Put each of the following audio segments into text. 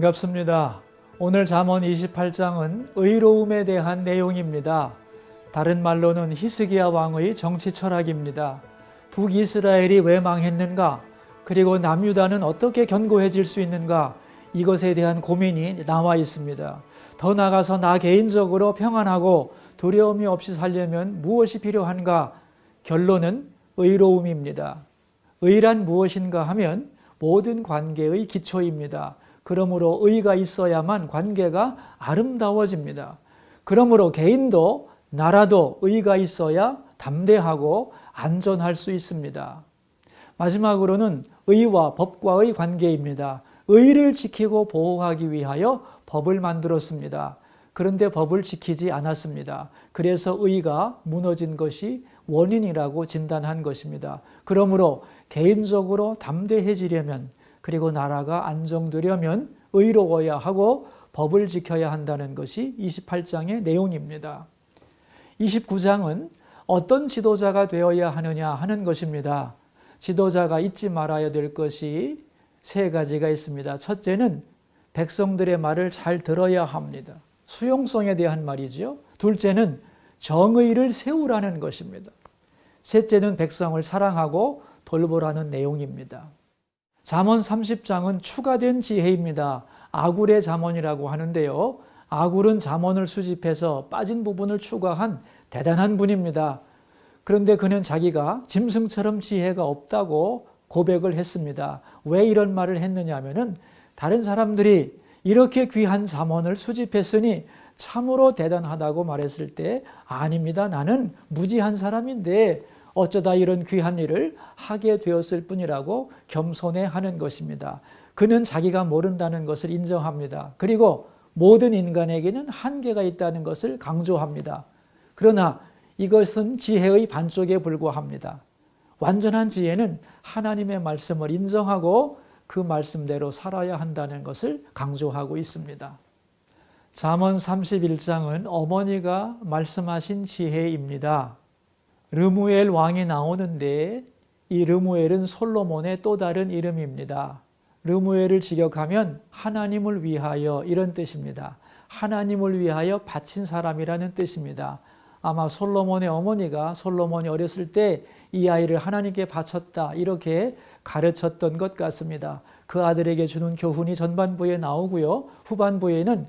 반갑습니다. 오늘 잠언 28장은 의로움에 대한 내용입니다. 다른 말로는 히스기야 왕의 정치 철학입니다. 북이스라엘이 왜 망했는가? 그리고 남유다는 어떻게 견고해질 수 있는가? 이것에 대한 고민이 나와 있습니다. 더 나아가서 나 개인적으로 평안하고 두려움이 없이 살려면 무엇이 필요한가? 결론은 의로움입니다. 의란 무엇인가 하면 모든 관계의 기초입니다. 그러므로 의가 있어야만 관계가 아름다워집니다. 그러므로 개인도 나라도 의가 있어야 담대하고 안전할 수 있습니다. 마지막으로는 의와 법과의 관계입니다. 의를 지키고 보호하기 위하여 법을 만들었습니다. 그런데 법을 지키지 않았습니다. 그래서 의가 무너진 것이 원인이라고 진단한 것입니다. 그러므로 개인적으로 담대해지려면 그리고 나라가 안정되려면 의로워야 하고 법을 지켜야 한다는 것이 28장의 내용입니다. 29장은 어떤 지도자가 되어야 하느냐 하는 것입니다. 지도자가 잊지 말아야 될 것이 세 가지가 있습니다. 첫째는 백성들의 말을 잘 들어야 합니다. 수용성에 대한 말이지요. 둘째는 정의를 세우라는 것입니다. 셋째는 백성을 사랑하고 돌보라는 내용입니다. 잠언 30장은 추가된 지혜입니다. 아굴의 잠언이라고 하는데요. 아굴은 잠언을 수집해서 빠진 부분을 추가한 대단한 분입니다. 그런데 그는 자기가 짐승처럼 지혜가 없다고 고백을 했습니다. 왜 이런 말을 했느냐 하면은 다른 사람들이 이렇게 귀한 잠언을 수집했으니 참으로 대단하다고 말했을 때 아닙니다. 나는 무지한 사람인데 어쩌다 이런 귀한 일을 하게 되었을 뿐이라고 겸손해 하는 것입니다. 그는 자기가 모른다는 것을 인정합니다. 그리고 모든 인간에게는 한계가 있다는 것을 강조합니다. 그러나 이것은 지혜의 반쪽에 불과합니다. 완전한 지혜는 하나님의 말씀을 인정하고 그 말씀대로 살아야 한다는 것을 강조하고 있습니다. 잠언 31장은 어머니가 말씀하신 지혜입니다. 르무엘 왕이 나오는데 이 르무엘은 솔로몬의 또 다른 이름입니다. 르무엘을 직역하면 하나님을 위하여 이런 뜻입니다. 하나님을 위하여 바친 사람이라는 뜻입니다. 아마 솔로몬의 어머니가 솔로몬이 어렸을 때 이 아이를 하나님께 바쳤다 이렇게 가르쳤던 것 같습니다. 그 아들에게 주는 교훈이 전반부에 나오고요. 후반부에는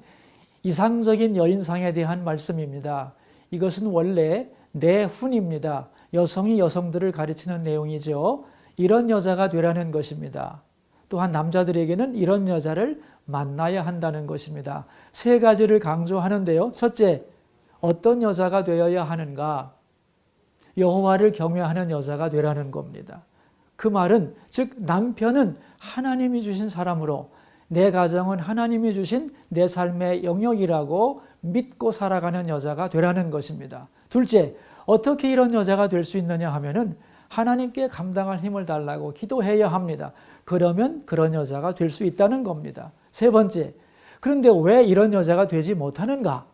이상적인 여인상에 대한 말씀입니다. 이것은 원래 내훈입니다. 여성이 여성들을 가르치는 내용이죠. 이런 여자가 되라는 것입니다. 또한 남자들에게는 이런 여자를 만나야 한다는 것입니다. 세 가지를 강조하는데요. 첫째, 어떤 여자가 되어야 하는가? 여호와를 경외하는 여자가 되라는 겁니다. 그 말은 즉 남편은 하나님이 주신 사람으로 내 가정은 하나님이 주신 내 삶의 영역이라고 믿고 살아가는 여자가 되라는 것입니다. 둘째, 어떻게 이런 여자가 될 수 있느냐 하면은 하나님께 감당할 힘을 달라고 기도해야 합니다. 그러면 그런 여자가 될 수 있다는 겁니다. 세 번째, 그런데 왜 이런 여자가 되지 못하는가?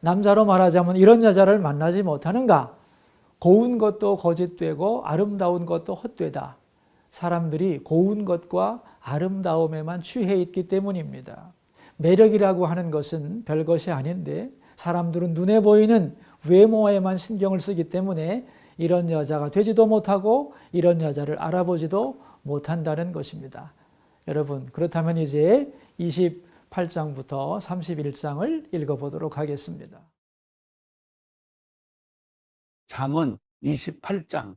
남자로 말하자면 이런 여자를 만나지 못하는가? 고운 것도 거짓되고 아름다운 것도 헛되다. 사람들이 고운 것과 아름다움에만 취해 있기 때문입니다. 매력이라고 하는 것은 별것이 아닌데 사람들은 눈에 보이는 외모에만 신경을 쓰기 때문에 이런 여자가 되지도 못하고 이런 여자를 알아보지도 못한다는 것입니다. 여러분, 그렇다면 이제 28장부터 31장을 읽어보도록 하겠습니다. 잠언 28장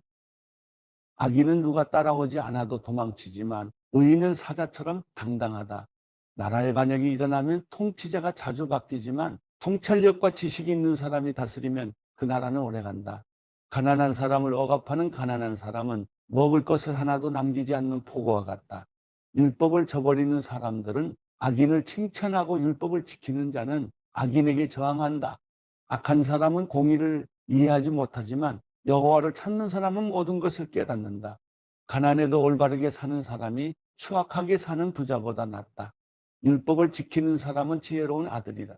악인은 누가 따라오지 않아도 도망치지만 의인은 사자처럼 당당하다. 나라의 반역이 일어나면 통치자가 자주 바뀌지만 통찰력과 지식이 있는 사람이 다스리면 그 나라는 오래간다. 가난한 사람을 억압하는 가난한 사람은 먹을 것을 하나도 남기지 않는 포고와 같다. 율법을 저버리는 사람들은 악인을 칭찬하고 율법을 지키는 자는 악인에게 저항한다. 악한 사람은 공의를 이해하지 못하지만 여호와를 찾는 사람은 모든 것을 깨닫는다. 가난해도 올바르게 사는 사람이 추악하게 사는 부자보다 낫다. 율법을 지키는 사람은 지혜로운 아들이다.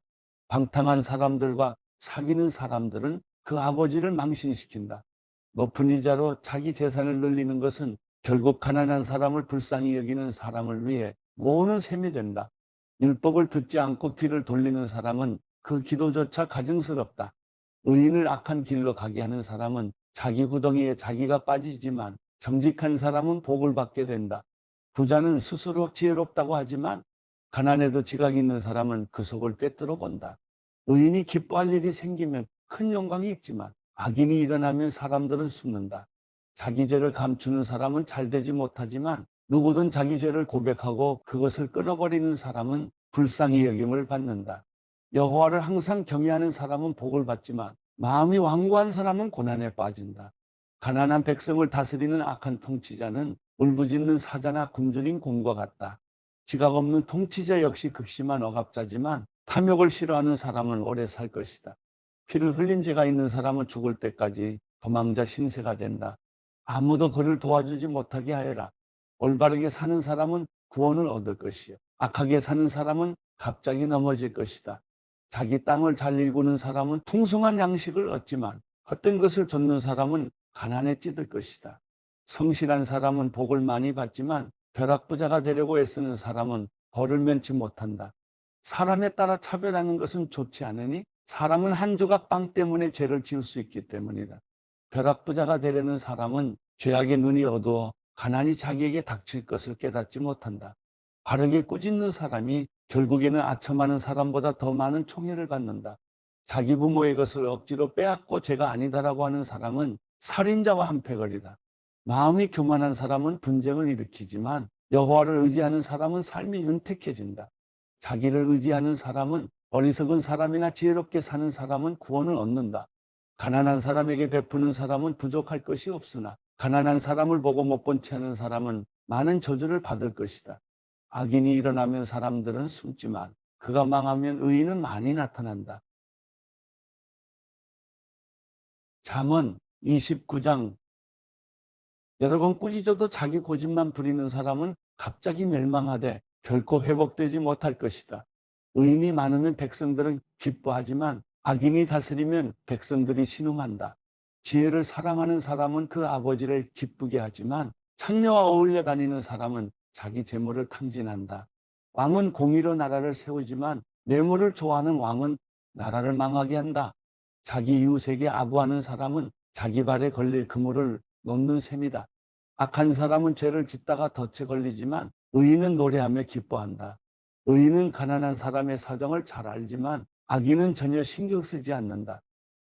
방탕한 사람들과 사귀는 사람들은 그 아버지를 망신시킨다. 높은 이자로 자기 재산을 늘리는 것은 결국 가난한 사람을 불쌍히 여기는 사람을 위해 모으는 셈이 된다. 율법을 듣지 않고 귀를 돌리는 사람은 그 기도조차 가증스럽다. 의인을 악한 길로 가게 하는 사람은 자기 구덩이에 자기가 빠지지만 정직한 사람은 복을 받게 된다. 부자는 스스로 지혜롭다고 하지만 가난해도 지각 있는 사람은 그 속을 꿰뚫어 본다. 의인이 기뻐할 일이 생기면 큰 영광이 있지만 악인이 일어나면 사람들은 숨는다. 자기 죄를 감추는 사람은 잘 되지 못하지만 누구든 자기 죄를 고백하고 그것을 끊어버리는 사람은 불쌍히 여김을 받는다. 여호와를 항상 경외하는 사람은 복을 받지만 마음이 완고한 사람은 고난에 빠진다. 가난한 백성을 다스리는 악한 통치자는 울부짖는 사자나 굶주린 곰과 같다. 지각 없는 통치자 역시 극심한 억압자지만 탐욕을 싫어하는 사람은 오래 살 것이다. 피를 흘린 죄가 있는 사람은 죽을 때까지 도망자 신세가 된다. 아무도 그를 도와주지 못하게 하여라. 올바르게 사는 사람은 구원을 얻을 것이요. 악하게 사는 사람은 갑자기 넘어질 것이다. 자기 땅을 잘 일구는 사람은 풍성한 양식을 얻지만 헛된 것을 줬는 사람은 가난에 찌들 것이다. 성실한 사람은 복을 많이 받지만 벼락부자가 되려고 애쓰는 사람은 벌을 면치 못한다. 사람에 따라 차별하는 것은 좋지 않으니 사람은 한 조각 빵 때문에 죄를 지을 수 있기 때문이다. 벼락부자가 되려는 사람은 죄악의 눈이 어두워 가난이 자기에게 닥칠 것을 깨닫지 못한다. 바르게 꾸짖는 사람이 결국에는 아첨하는 사람보다 더 많은 총애를 받는다. 자기 부모의 것을 억지로 빼앗고 죄가 아니다라고 하는 사람은 살인자와 한패거리다. 마음이 교만한 사람은 분쟁을 일으키지만 여호와를 의지하는 사람은 삶이 윤택해진다. 자기를 의지하는 사람은 어리석은 사람이나 지혜롭게 사는 사람은 구원을 얻는다. 가난한 사람에게 베푸는 사람은 부족할 것이 없으나 가난한 사람을 보고 못 본 채 하는 사람은 많은 저주를 받을 것이다. 악인이 일어나면 사람들은 숨지만 그가 망하면 의인은 많이 나타난다. 잠언 29장 여러분 꾸짖어도 자기 고집만 부리는 사람은 갑자기 멸망하되 결코 회복되지 못할 것이다. 의인이 많으면 백성들은 기뻐하지만 악인이 다스리면 백성들이 신음한다. 지혜를 사랑하는 사람은 그 아버지를 기쁘게 하지만 창녀와 어울려 다니는 사람은 자기 재물을 탕진한다. 왕은 공의로 나라를 세우지만 뇌물을 좋아하는 왕은 나라를 망하게 한다. 자기 이웃에게 아부하는 사람은 자기 발에 걸릴 그물을 놓는 셈이다. 악한 사람은 죄를 짓다가 덫에 걸리지만 의인은 노래하며 기뻐한다. 의인은 가난한 사람의 사정을 잘 알지만 악인은 전혀 신경 쓰지 않는다.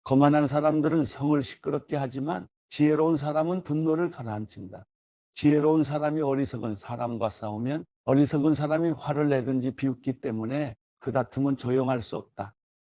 거만한 사람들은 성을 시끄럽게 하지만 지혜로운 사람은 분노를 가라앉힌다. 지혜로운 사람이 어리석은 사람과 싸우면 어리석은 사람이 화를 내든지 비웃기 때문에 그 다툼은 조용할 수 없다.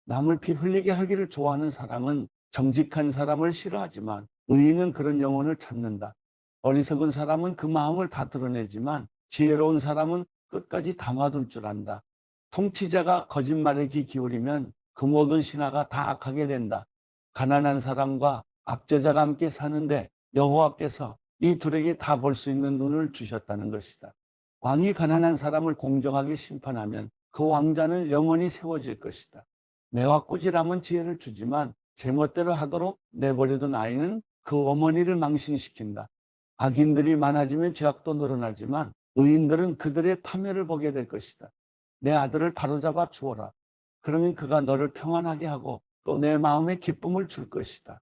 남을 피 흘리게 하기를 좋아하는 사람은 정직한 사람을 싫어하지만 의인은 그런 영혼을 찾는다. 어리석은 사람은 그 마음을 다 드러내지만 지혜로운 사람은 끝까지 담아둘 줄 안다. 통치자가 거짓말에 귀 기울이면 그 모든 신하가 다 악하게 된다. 가난한 사람과 압제자가 함께 사는데 여호와께서 이 둘에게 다 볼 수 있는 눈을 주셨다는 것이다. 왕이 가난한 사람을 공정하게 심판하면 그 왕자는 영원히 세워질 것이다. 매와 꾸지람은 지혜를 주지만 제멋대로 하도록 내버려둔 아이는 그 어머니를 망신시킨다. 악인들이 많아지면 죄악도 늘어나지만 의인들은 그들의 파멸을 보게 될 것이다. 내 아들을 바로잡아 주어라. 그러면 그가 너를 평안하게 하고 또 내 마음에 기쁨을 줄 것이다.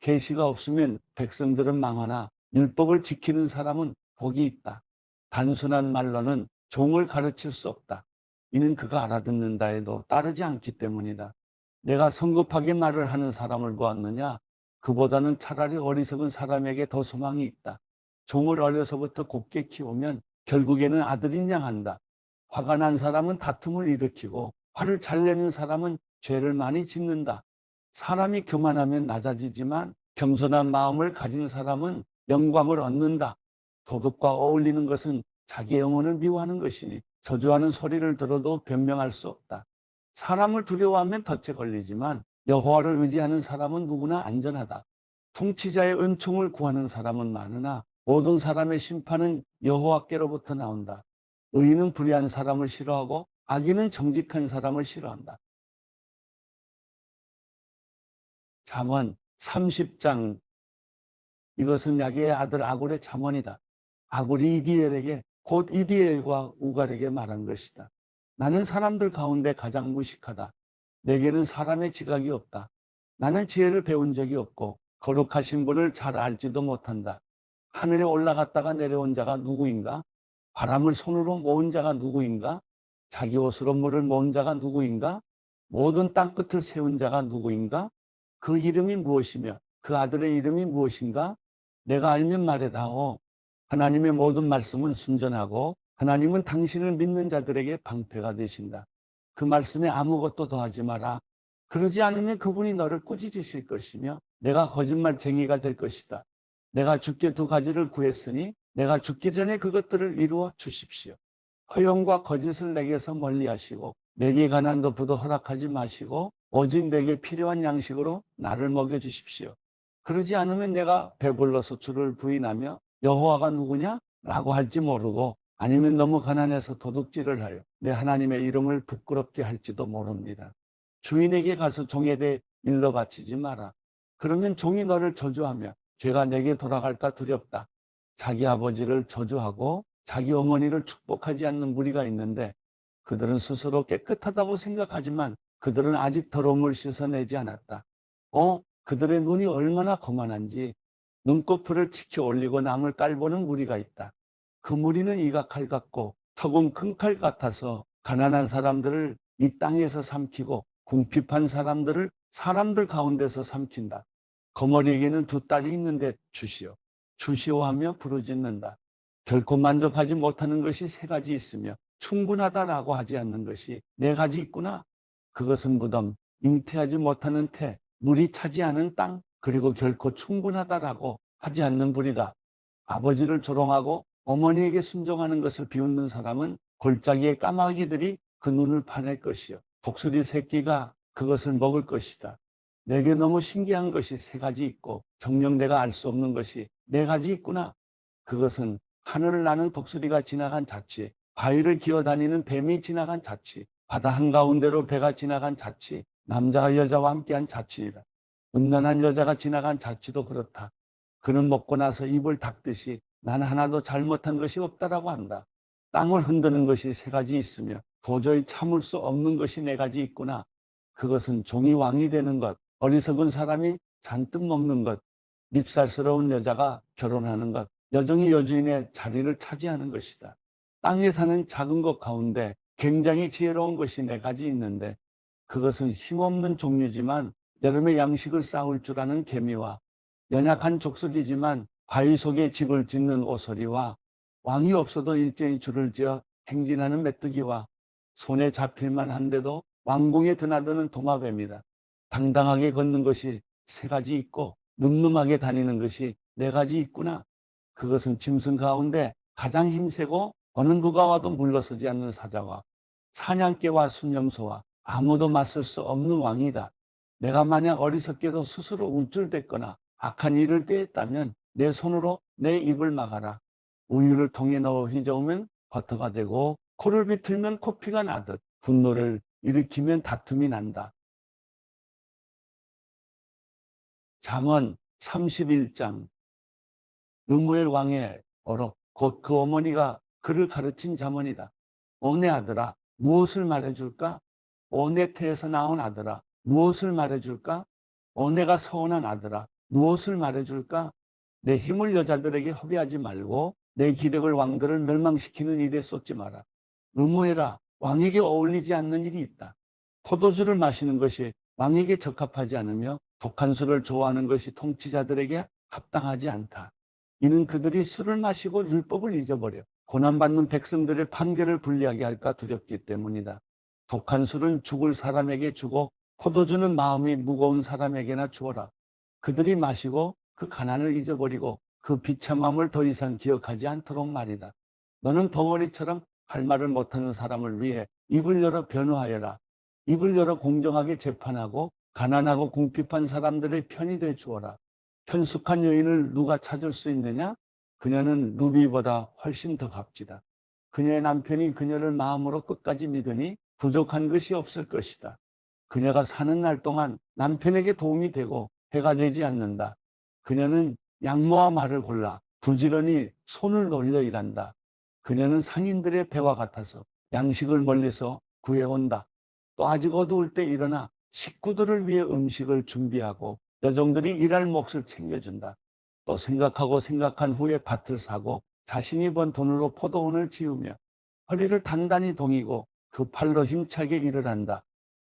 계시가 없으면 백성들은 망하나 율법을 지키는 사람은 복이 있다. 단순한 말로는 종을 가르칠 수 없다. 이는 그가 알아듣는다 해도 따르지 않기 때문이다. 내가 성급하게 말을 하는 사람을 보았느냐? 그보다는 차라리 어리석은 사람에게 더 소망이 있다. 종을 어려서부터 곱게 키우면 결국에는 아들인 양 한다. 화가 난 사람은 다툼을 일으키고 화를 잘 내는 사람은 죄를 많이 짓는다. 사람이 교만하면 낮아지지만 겸손한 마음을 가진 사람은 영광을 얻는다. 도덕과 어울리는 것은 자기 영혼을 미워하는 것이니 저주하는 소리를 들어도 변명할 수 없다. 사람을 두려워하면 덫에 걸리지만 여호와를 의지하는 사람은 누구나 안전하다. 통치자의 은총을 구하는 사람은 많으나 모든 사람의 심판은 여호와께로부터 나온다. 의인은 불의한 사람을 싫어하고 악인은 정직한 사람을 싫어한다. 잠언 30장 이것은 야게의 아들 아굴의 잠언이다. 아굴이 이디엘에게 곧 이디엘과 우갈에게 말한 것이다. 나는 사람들 가운데 가장 무식하다. 내게는 사람의 지각이 없다. 나는 지혜를 배운 적이 없고 거룩하신 분을 잘 알지도 못한다. 하늘에 올라갔다가 내려온 자가 누구인가? 바람을 손으로 모은 자가 누구인가? 자기 옷으로 물을 모은 자가 누구인가? 모든 땅끝을 세운 자가 누구인가? 그 이름이 무엇이며 그 아들의 이름이 무엇인가? 내가 알면 말해다오. 하나님의 모든 말씀은 순전하고 하나님은 당신을 믿는 자들에게 방패가 되신다. 그 말씀에 아무것도 더하지 마라. 그러지 않으면 그분이 너를 꾸짖으실 것이며 내가 거짓말쟁이가 될 것이다. 내가 죽게 두 가지를 구했으니 내가 죽기 전에 그것들을 이루어 주십시오. 허영과 거짓을 내게서 멀리 하시고 내게 관한 도부도 허락하지 마시고 오직 내게 필요한 양식으로 나를 먹여 주십시오. 그러지 않으면 내가 배불러서 주를 부인하며 여호와가 누구냐? 라고 할지 모르고 아니면 너무 가난해서 도둑질을 하여 내 하나님의 이름을 부끄럽게 할지도 모릅니다. 주인에게 가서 종에 대해 일러 바치지 마라. 그러면 종이 너를 저주하며 죄가 내게 돌아갈까 두렵다. 자기 아버지를 저주하고 자기 어머니를 축복하지 않는 무리가 있는데 그들은 스스로 깨끗하다고 생각하지만 그들은 아직 더러움을 씻어내지 않았다. 어, 그들의 눈이 얼마나 거만한지 눈꺼풀을 치켜 올리고 남을 깔보는 무리가 있다. 그 무리는 이가 칼 같고 턱은 큰 칼 같아서 가난한 사람들을 이 땅에서 삼키고 궁핍한 사람들을 사람들 가운데서 삼킨다. 거머리에게는 두 딸이 있는데 주시오. 주시오 하며 부르짖는다. 결코 만족하지 못하는 것이 세 가지 있으며 충분하다라고 하지 않는 것이 네 가지 있구나. 그것은 무덤, 잉태하지 못하는 태, 물이 차지 않은 땅, 그리고 결코 충분하다라고 하지 않는 불이다. 아버지를 조롱하고 어머니에게 순종하는 것을 비웃는 사람은 골짜기의 까마귀들이 그 눈을 파낼 것이요. 독수리 새끼가 그것을 먹을 것이다. 내게 너무 신기한 것이 세 가지 있고 정녕 내가 알 수 없는 것이 네 가지 있구나. 그것은 하늘을 나는 독수리가 지나간 자치, 바위를 기어다니는 뱀이 지나간 자치, 바다 한가운데로 배가 지나간 자치, 남자가 여자와 함께한 자치이다. 음란한 여자가 지나간 자치도 그렇다. 그는 먹고 나서 입을 닦듯이 난 하나도 잘못한 것이 없다라고 한다. 땅을 흔드는 것이 세 가지 있으며 도저히 참을 수 없는 것이 네 가지 있구나. 그것은 종이 왕이 되는 것, 어리석은 사람이 잔뜩 먹는 것, 밉살스러운 여자가 결혼하는 것, 여종이 여주인의 자리를 차지하는 것이다. 땅에 사는 작은 것 가운데 굉장히 지혜로운 것이 네 가지 있는데 그것은 힘없는 종류지만 여름의 양식을 쌓을 줄 아는 개미와 연약한 족속이지만 바위 속에 집을 짓는 오소리와 왕이 없어도 일제히 줄을 지어 행진하는 메뚜기와 손에 잡힐만 한데도 왕궁에 드나드는 도마뱀이다. 당당하게 걷는 것이 세 가지 있고 늠름하게 다니는 것이 네 가지 있구나. 그것은 짐승 가운데 가장 힘세고 어느 누가 와도 물러서지 않는 사자와 사냥개와 수념소와 아무도 맞설 수 없는 왕이다. 내가 만약 어리석게도 스스로 우쭐댔거나 악한 일을 꾀했다면 내 손으로 내 입을 막아라. 우유를 통에 넣어 휘저으면 버터가 되고 코를 비틀면 코피가 나듯 분노를 일으키면 다툼이 난다. 잠언 31장 르무엘 왕의 어록 곧 그 어머니가 그를 가르친 잠언이다. 오내 아들아 무엇을 말해줄까? 오내 태에서 나온 아들아 무엇을 말해줄까? 오내가 서운한 아들아 무엇을 말해줄까? 내 힘을 여자들에게 허비하지 말고 내 기력을 왕들을 멸망시키는 일에 쏟지 마라. 르무에라 왕에게 어울리지 않는 일이 있다. 포도주를 마시는 것이 왕에게 적합하지 않으며 독한 술을 좋아하는 것이 통치자들에게 합당하지 않다. 이는 그들이 술을 마시고 율법을 잊어버려 고난받는 백성들의 판결을 불리하게 할까 두렵기 때문이다. 독한 술은 죽을 사람에게 주고 포도주는 마음이 무거운 사람에게나 주어라. 그들이 마시고 그 가난을 잊어버리고 그 비참함을 더 이상 기억하지 않도록 말이다. 너는 벙어리처럼 할 말을 못하는 사람을 위해 입을 열어 변호하여라. 입을 열어 공정하게 재판하고 가난하고 궁핍한 사람들의 편이 돼 주어라. 편숙한 여인을 누가 찾을 수 있느냐? 그녀는 루비보다 훨씬 더 값지다. 그녀의 남편이 그녀를 마음으로 끝까지 믿으니 부족한 것이 없을 것이다. 그녀가 사는 날 동안 남편에게 도움이 되고 해가 되지 않는다. 그녀는 양모와 말을 골라 부지런히 손을 놀려 일한다. 그녀는 상인들의 배와 같아서 양식을 멀리서 구해온다. 또 아직 어두울 때 일어나 식구들을 위해 음식을 준비하고 여종들이 일할 몫을 챙겨준다. 또 생각하고 생각한 후에 밭을 사고 자신이 번 돈으로 포도원을 지으며 허리를 단단히 동이고 그 팔로 힘차게 일을 한다.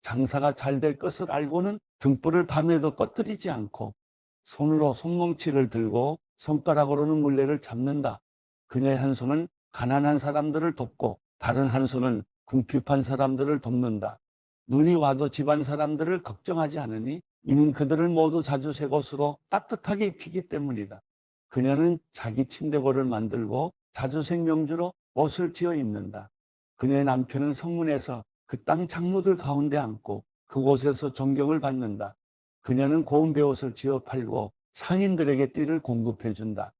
장사가 잘 될 것을 알고는 등불을 밤에도 꺼뜨리지 않고 손으로 손뭉치를 들고 손가락으로는 물레를 잡는다. 그녀의 한 손은 가난한 사람들을 돕고 다른 한 손은 궁핍한 사람들을 돕는다. 눈이 와도 집안 사람들을 걱정하지 않으니 이는 그들을 모두 자주 새 곳으로 따뜻하게 입히기 때문이다. 그녀는 자기 침대고를 만들고 자주색 명주로 옷을 지어 입는다. 그녀의 남편은 성문에서 그땅 장로들 가운데 앉고 그곳에서 존경을 받는다. 그녀는 고운 배옷을 지어 팔고 상인들에게 띠를 공급해 준다.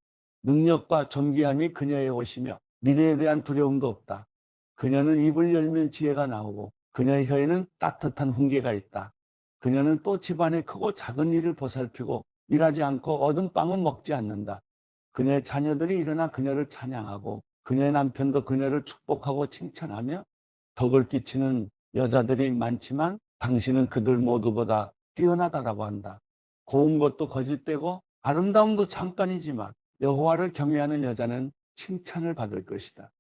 능력과 존귀함이 그녀의 옷이며 미래에 대한 두려움도 없다. 그녀는 입을 열면 지혜가 나오고 그녀의 혀에는 따뜻한 훈계가 있다. 그녀는 또 집안의 크고 작은 일을 보살피고 일하지 않고 얻은 빵은 먹지 않는다. 그녀의 자녀들이 일어나 그녀를 찬양하고 그녀의 남편도 그녀를 축복하고 칭찬하며 덕을 끼치는 여자들이 많지만 당신은 그들 모두보다 뛰어나다라고 한다. 고운 것도 거짓되고 아름다움도 잠깐이지만 여호와를 경외하는 여자는 칭찬을 받을 것이다.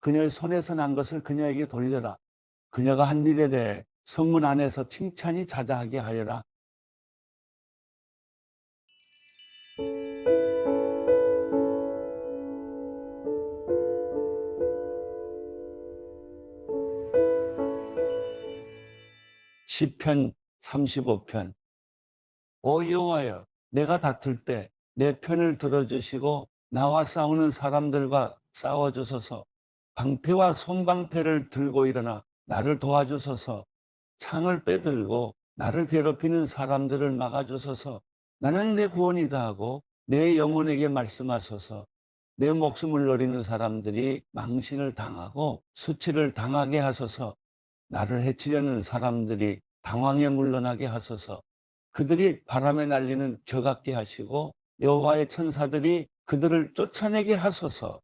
그녀의 손에서 난 것을 그녀에게 돌려라. 그녀가 한 일에 대해 성문 안에서 칭찬이 자자하게 하여라. 시편 35편. 오 여호와여 내가 다툴 때 내 편을 들어주시고 나와 싸우는 사람들과 싸워주소서. 방패와 손방패를 들고 일어나 나를 도와주소서. 창을 빼들고 나를 괴롭히는 사람들을 막아주소서. 나는 내 구원이다 하고 내 영혼에게 말씀하소서. 내 목숨을 노리는 사람들이 망신을 당하고 수치를 당하게 하소서. 나를 해치려는 사람들이 당황에 물러나게 하소서. 그들이 바람에 날리는 겨 같게 하시고 여호와의 천사들이 그들을 쫓아내게 하소서.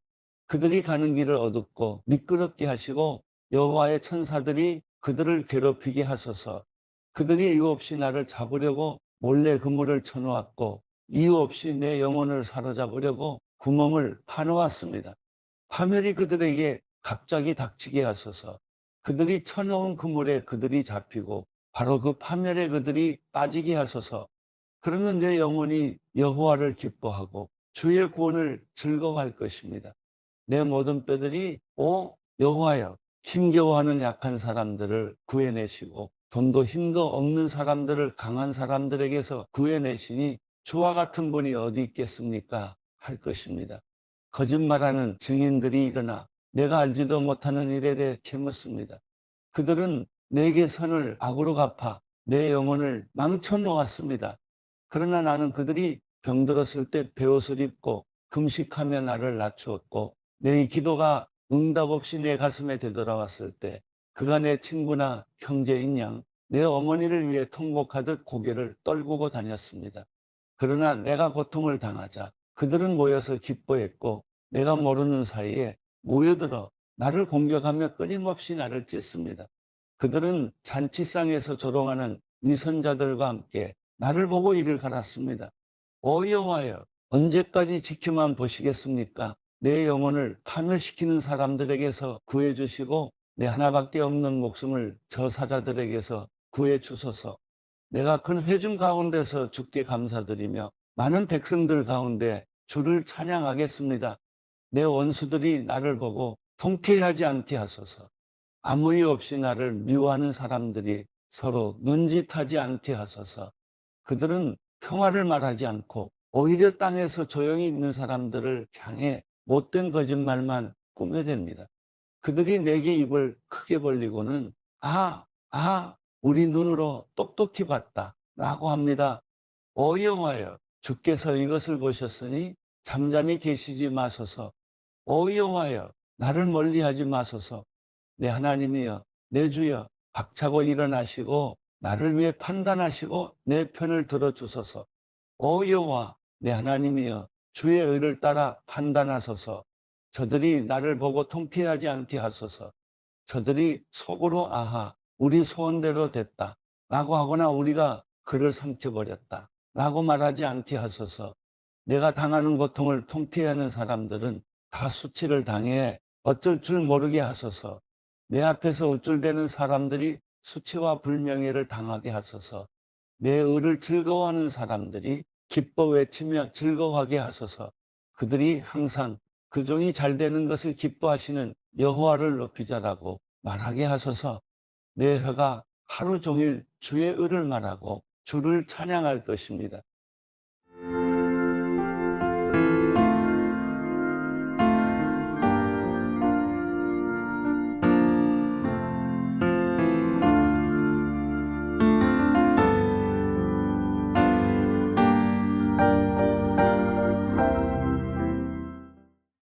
그들이 가는 길을 어둡고 미끄럽게 하시고 여호와의 천사들이 그들을 괴롭히게 하소서. 그들이 이유 없이 나를 잡으려고 몰래 그물을 쳐놓았고 이유 없이 내 영혼을 사로잡으려고 구멍을 파놓았습니다. 파멸이 그들에게 갑자기 닥치게 하소서. 그들이 쳐놓은 그물에 그들이 잡히고 바로 그 파멸에 그들이 빠지게 하소서. 그러면 내 영혼이 여호와를 기뻐하고 주의 구원을 즐거워할 것입니다. 내 모든 뼈들이 오 여호와여 힘겨워하는 약한 사람들을 구해내시고 돈도 힘도 없는 사람들을 강한 사람들에게서 구해내시니 주와 같은 분이 어디 있겠습니까? 할 것입니다. 거짓말하는 증인들이 일어나 내가 알지도 못하는 일에 대해 캐묻습니다. 그들은 내게 선을 악으로 갚아 내 영혼을 망쳐 놓았습니다. 그러나 나는 그들이 병들었을 때 베옷을 입고 금식하며 나를 낮추었고 내 기도가 응답 없이 내 가슴에 되돌아왔을 때 그가 내 친구나 형제인 양 내 어머니를 위해 통곡하듯 고개를 떨구고 다녔습니다. 그러나 내가 고통을 당하자 그들은 모여서 기뻐했고 내가 모르는 사이에 모여들어 나를 공격하며 끊임없이 나를 찢습니다. 그들은 잔치상에서 조롱하는 위선자들과 함께 나를 보고 이를 갈았습니다. 오 여호와여 언제까지 지켜만 보시겠습니까? 내 영혼을 파멸시키는 사람들에게서 구해주시고 내 하나밖에 없는 목숨을 저 사자들에게서 구해 주소서. 내가 큰 회중 가운데서 주께 감사드리며 많은 백성들 가운데 주를 찬양하겠습니다. 내 원수들이 나를 보고 통쾌하지 않게 하소서. 아무 이유 없이 나를 미워하는 사람들이 서로 눈짓하지 않게 하소서. 그들은 평화를 말하지 않고 오히려 땅에서 조용히 있는 사람들을 향해 못된 거짓말만 꾸며댑니다. 그들이 내게 입을 크게 벌리고는 아, 아, 우리 눈으로 똑똑히 봤다 라고 합니다. 오 여호와여 주께서 이것을 보셨으니 잠잠히 계시지 마소서. 오 여호와여 나를 멀리하지 마소서. 내 하나님이여 내 주여 박차고 일어나시고 나를 위해 판단하시고 내 편을 들어주소서. 오 여호와 내 하나님이여 주의 의를 따라 판단하소서. 저들이 나를 보고 통쾌하지 않게 하소서. 저들이 속으로 아하 우리 소원대로 됐다 라고 하거나 우리가 그를 삼켜버렸다 라고 말하지 않게 하소서 내가 당하는 고통을 통쾌해 하는 사람들은 다 수치를 당해 어쩔 줄 모르게 하소서 내 앞에서 우쭐대는 사람들이 수치와 불명예를 당하게 하소서. 내 의를 즐거워하는 사람들이 기뻐 외치며 즐거워하게 하소서. 그들이 항상 그 종이 잘 되는 것을 기뻐하시는 여호와를 높이자라고 말하게 하소서. 내 혀가 하루 종일 주의 의를 말하고 주를 찬양할 것입니다.